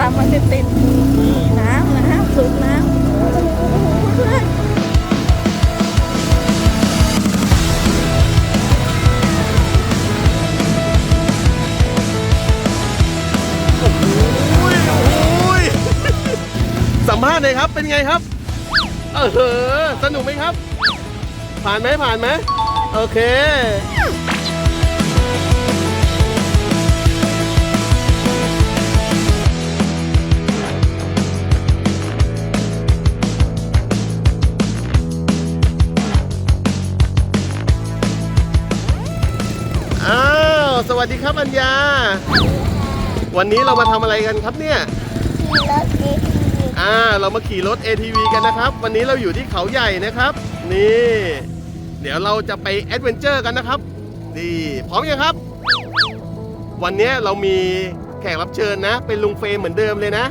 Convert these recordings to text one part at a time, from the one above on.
ตามมาติดติดน้ำน้ำสูบน้ำโอ้ยอุ้ยสัมภาษณ์หน่อยครับ เป็นไงครับ เออเหอสนุกไหมครับ ผ่านไหมผ่านไหม โอเค วัสดีครับอัญญา วันนี้เรามาทำอะไรกันครับเนี่ย ขี่รถเอทีวีอ่า เรามาขี่รถ ATV กันนะครับ วันนี้เราอยู่ที่เขาใหญ่นะครับ นี่ เดี๋ยวเราจะไปแอดเวนเจอร์กันนะครับ ดี พร้อมยังครับ วันนี้เรามีแขกรับเชิญนะ เป็นลุงเฟรมเหมือนเดิมเลยนะ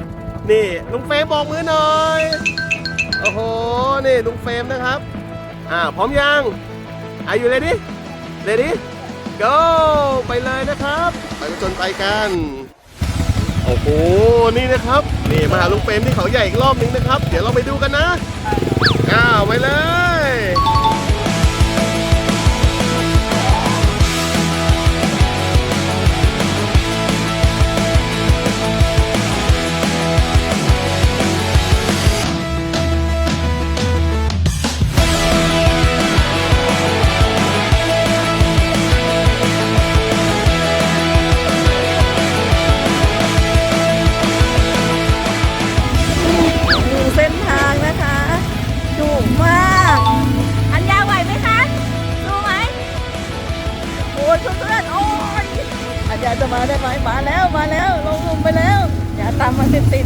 นี่ ลุงเฟรมบอกมือหน่อย โอ้โห นี่ลุงเฟรมนะครับ อ่า พร้อมยังอายุเลยดิเลยดิ go ไปเลยนะครับ ไปผจญไปกัน โอ้โห นี่นะครับ นี่มาหาลุงเฟรมที่เขาใหญ่อีกรอบนึงนะครับ เดี๋ยวเราไปดูกันนะอ้าวไปเลย ได้ไหมมาแล้วมาแล้วลงลงไปแล้ว อย่าตามมาติดติด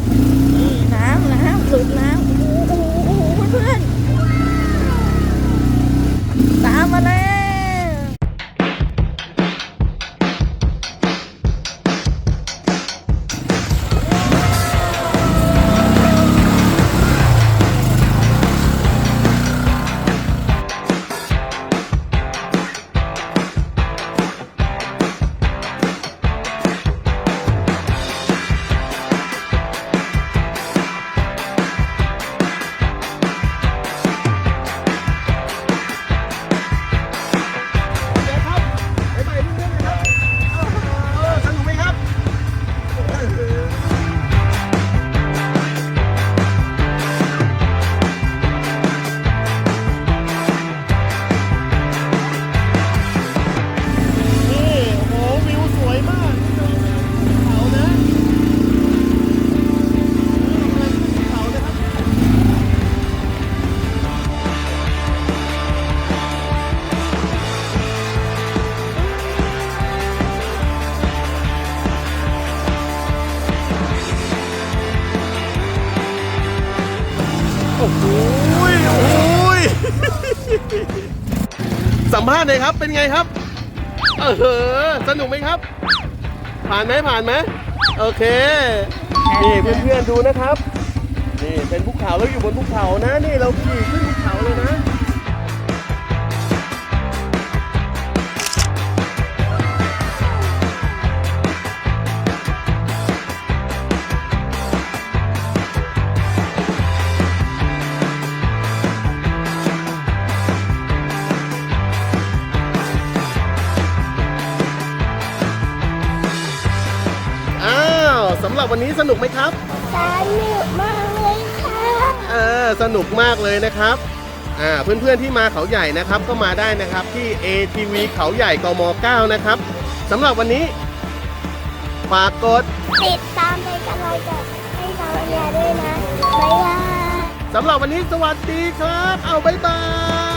นี่น้ำน้ำสูบน้ำ อ้โหโอ้โหสัมภาษณ์เลยครับ เป็นไงครับ เออเหอสนุกไหมครับ ผ่านไหมผ่านไหมโอเค นี่เพื่อนๆดูนะครับ นี่เป็นภูเขาแล้วอยู่บนภูเขานะ นี่เราขี่ สำหรับวันนี้สนุกไหมครับ สนุกมากเลยค่ะเออสนุกมากเลยนะครับอ่าเพื่อนๆที่มาเขาใหญ่นะครับก็มาได้นะครับที่ ATV เขาใหญ่กม 9 นะครับสำหรับวันนี้ฝากกดติดตามในกำลังใจให้เราเนี่ยด้วยนะบ๊ายบายสำหรับวันนี้สวัสดีครับ เอาบ๊ายบาย